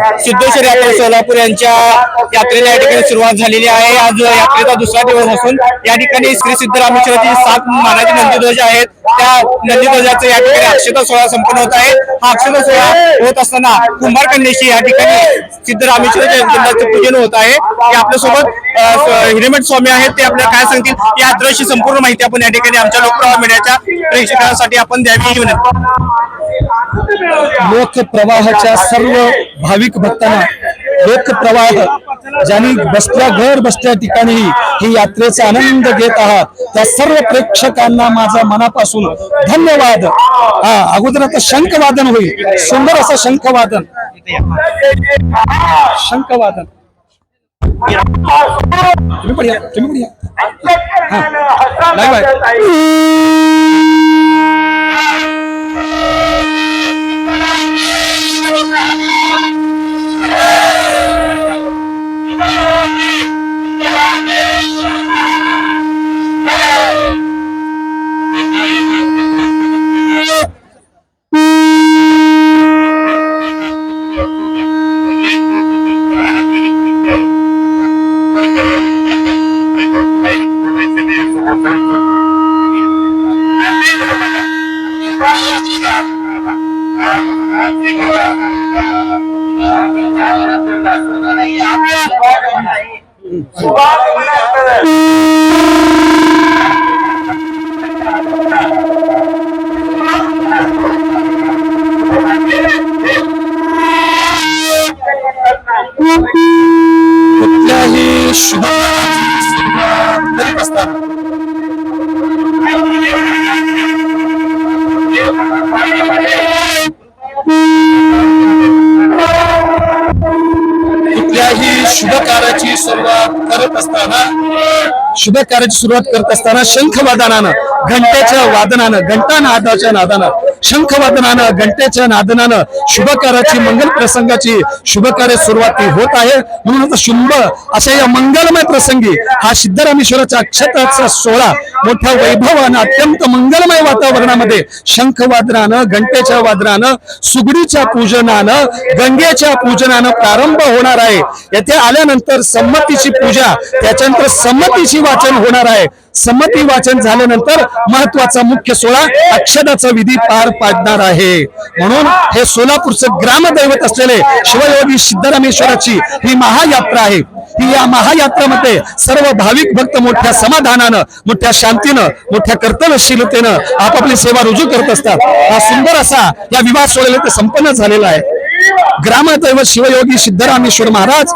सिद्धेश्वर यात्रा सोलापूर यांच्या यात्रेला या ठिकाणी सुरुवात झालेली आहे. आज यात्रेचा दुसरा दिवस असून या ठिकाणी श्री सिद्धरामेश्वराची सात मानाचे नंदीध्वज आहेत. त्या नंदीध्वजाचा या ठिकाणी अक्षता सोहळा संपन्न होत आहे. हा अक्षता सोहळा होत असताना कुंभारकन्याशी या ठिकाणी सिद्धरामेश्वर जयंतीचं पूजन होत आहे. ते आपल्यासोबत हिरेमठ स्वामी आहेत ते आपल्याला काय सांगतील? या यात्रेची संपूर्ण माहिती आपण या ठिकाणी आमच्या लोकप्रवाह मीडियाच्या प्रेक्षकांसाठी आपण द्यावी ही विनंती. लोकप्रवाहाच्या सर्व भाविक भक्तांना लोकप्रवाह ज्यांनी बसल्या घर बसल्या ठिकाणी ही यात्रेचा आनंद घेत आहात त्या सर्व प्रेक्षकांना माझा मनापासून धन्यवाद. हा अगोदर आता शंखवादन होईल. सुंदर असं शंखवादन. शंखवादन। तुम्ही पण या तुम्ही पण या हा لله الشهادة بالمستقبل शुभ शुभ कार्याची सुरुवात करत असताना शुभ कार्याची सुरुवात करत असताना शंख वादनानं घंट्याच्या वादनानं घंटा नादाच्या नादानं शंखवादनानं घंटेच्या नादनानं शुभ कार्याची मंगल प्रसंगाची शुभ कार्य सुरुवाती होत आहे. म्हणून शुंभ अशा या मंगलमय प्रसंगी हा सिद्धरामेश्वराच्या अक्षताचा सोहळा मोठ्या वैभवानं अत्यंत मंगलमय वातावरणामध्ये शंखवादनानं घंटेच्या वादनानं सुगडीच्या पूजनानं गंगेच्या पूजनानं प्रारंभ होणार आहे. येथे आल्यानंतर संमतीची पूजा त्याच्यानंतर संमतीची वाचन होणार आहे. संमती वाचन झाल्यानंतर महत्त्वाचा मुख्य सोहळा अक्षदाचा विधी पार पाडणार आहे. म्हणून हे सोलापूरचं ग्रामदैवत असलेले शिवयोगी सिद्धरामेश्वराची ही महायात्रा आहे. ही या महायात्रामध्ये सर्व भाविक भक्त मोठ्या समाधानानं मोठ्या शांतीनं मोठ्या कर्तव्यशीलतेनं आपापली सेवा रुजू करत असतात. हा सुंदर असा या विवाह सोहळ्याला ते संपन्न झालेला आहे. ग्रामदैवत शिवयोगी सिद्धरामेश्वर महाराज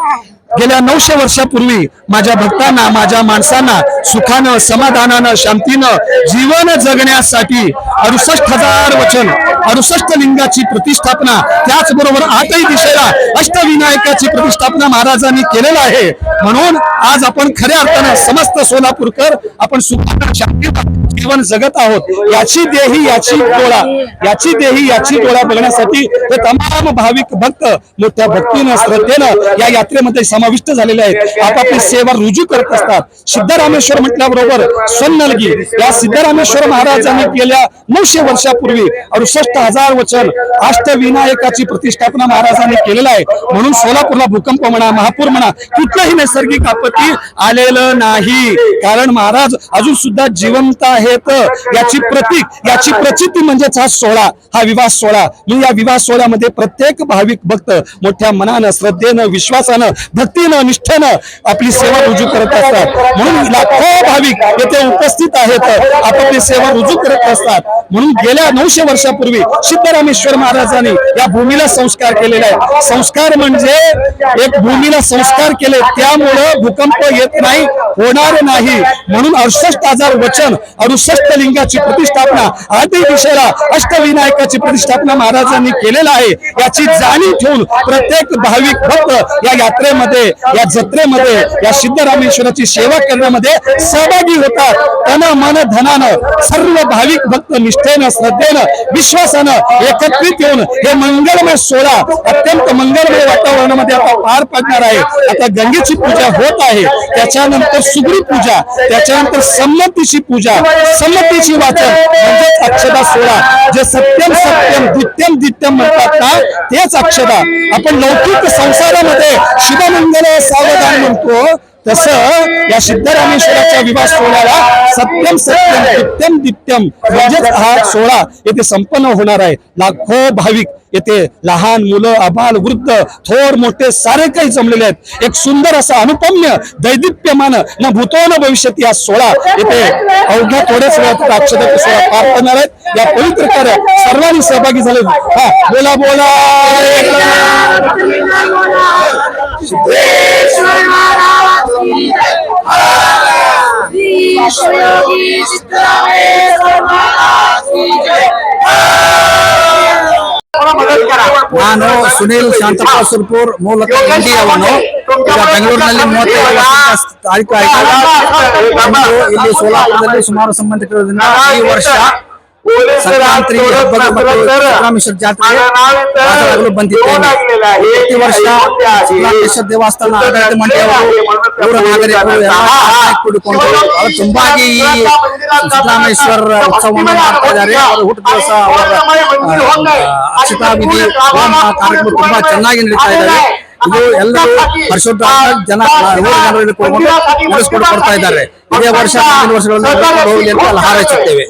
गेल्या नऊशे वर्षापूर्वी माझ्या भक्तांना माझ्या माणसांना सुखानं समाधानानं शांतीनं जीवन जगण्यासाठी अडुसष्ट हजार वचन अडुसष्ट लिंगाची प्रतिष्ठापना त्याचबरोबर आठही दिशेला अष्टविनायकाची प्रतिष्ठापना महाराजांनी केलेलं आहे. म्हणून आज आपण खऱ्या अर्थानं समस्त सोलापूरकर आपण सुखानं शांतीनं जीवन जगत आहोत. याची देही याची डोळा याची देही याची डोळा बघण्यासाठी हे तमाम भाविक भक्त मोठ्या भक्तीनं श्रद्धेनं या यात्रेमध्ये समा समाविष्ट झालेले आहेत. आपापली सेवा रुजू करत असतात. सिद्धरामेश्वर म्हटल्याबरोबर सोन्नलगी या सिद्धरामेश्वर महाराजांनी गेल्या नऊशे वर्षापूर्वी अडुसष्ट हजार वचन अष्टविनायकाची प्रतिष्ठापना महाराजांनी केलेलं आहे. म्हणून सोलापूरला भूकंप म्हणा महापूर म्हणा कुठलंही नैसर्गिक आपत्ती आलेलं नाही. कारण महाराज अजून सुद्धा जिवंत आहेत. याची प्रतीक याची प्रचिती म्हणजेच हा सोहळा हा विवाह सोहळा. या विवाह सोहळ्यामध्ये प्रत्येक भाविक भक्त मोठ्या मनानं श्रद्धेनं विश्वासानं भक्तीनं निष्ठेनं आपली सेवा रुजू करत असतात. म्हणून लाखो भाविक येथे उपस्थित आहेत. आपापली सेवा रुजू करत असतात. म्हणून गेल्या नऊशे वर्षापूर्वी सिद्धरामेश्वर महाराजांनी या भूमीला संस्कार केलेला आहे. संस्कार म्हणजे एक भूमीला संस्कार केले. त्यामुळं भूकंप येत नाही होणार नाही. म्हणून अडुसष्ट हजार वचन अडुसष्ट लिंगाची प्रतिष्ठापना आदि दिशेला अष्टविनायकाची प्रतिष्ठापना महाराजांनी केलेला आहे. याची जाणीव ठेवून प्रत्येक भाविक भक्त या यात्रेमध्ये या जत्रेमध्ये या सिद्धरामेश्वराची सेवा करण्यामध्ये सहभागी होतात. त्यांना मन धनानं सर्व भाविक भक्त निष्ठेनं श्रद्धेनं विश्वासानं एकत्रित येऊन हे मंगलमय सोहळा अत्यंत मंगलमय वातावरणामध्ये आता पार पडणार आहे. आता गंगेची पूजा होत आहे. त्याच्यानंतर सुगडी पूजा त्याच्यानंतर संमतीची पूजा. संमतीची वाचन म्हणजेच अक्षदा सोळा जे सत्यम सत्यम दित्यम दित्यम म्हणतात ना तेच अक्षदा. आपण लौकिक संसारामध्ये शुभमंगल सावधान म्हणतो. तसं या सिद्धरामेश्वराच्या विवाह सोहळ्याला सत्यम सत्यम दित्यम दित्यम म्हणजेच हा सोहळा येथे संपन्न होणार आहे. लाखो भाविक येथे लहान मुलं अबाल वृद्ध थोर मोठे सारे काही जमलेले आहेत. एक सुंदर असा अनुपम्य दैदिप्यमान न भूतो न भविष्यती हा सोहळा येथे अवघ्या थोड्याच वेळात अक्षता सोहळा पार पडणार आहेत या पवित्र कार्यात सर्वांनी सहभागी झाले. हा बोला बोला. ನಾನು ಸುನೀಲ್ ಶಾಂತಪ್ಪ ಸುರ್ಪುರ್ ಮೂಲಕ ಅವನು ಈಗ ಬೆಂಗಳೂರಿನಲ್ಲಿ ಮೂವತ್ತೈದು ತಾರೀಕು ಆಯ್ತು ಇಲ್ಲಿ ಸೋಲಾಪುರದಲ್ಲಿ ಸುಮಾರು ಸಂಬಂಧಿಕರಿಂದ ಈ ವರ್ಷ ಸಂಕ್ರಾಂತಿ ಜಾತ್ರೆ ಭಾಗವಹಿಸಲು ಬಂದಿದ್ದೇನೆ. ಪ್ರತಿ ವರ್ಷ ಸಿದ್ದರಾಮೇಶ್ವರ ದೇವಸ್ಥಾನ ಆಡಳಿತ ಮಂಡಳಿಯವರು ಊರ ನಾಗರಿಕರು ಎಲ್ಲ ಒಟ್ಟಾಗಿ ಕೂಡಿಕೊಂಡು ಅವರು ತುಂಬಾಗಿ ಈ ಸಿದ್ದರಾಮೇಶ್ವರ ಉತ್ಸವವನ್ನು ಮಾಡ್ತಾ ಇದ್ದಾರೆ. ಅವರ ಹುಟ್ಟು ದಿವಸ ಅವರ ಅಕ್ಷತಾವಿಧಿ ಕಾರ್ಯಕ್ರಮ ತುಂಬಾ ಚೆನ್ನಾಗಿ ನಡೀತಾ ಇದ್ದಾರೆ. ಇದು ಎಲ್ಲರೂ ಪರಿಶುದ್ಧ ಜನ ಜನರಲ್ಲಿ ನಡೆಸಿಕೊಂಡು ನಡೆಸ್ಕೊಂಡು ಕೊಡ್ತಾ ಇದ್ದಾರೆ. ಇದೇ ವರ್ಷ ಮುಂದಿನ ವರ್ಷಗಳಲ್ಲಿ ಹೋಗಲಿ ಅಂತ ಹಾರೈಸುತ್ತೇವೆ.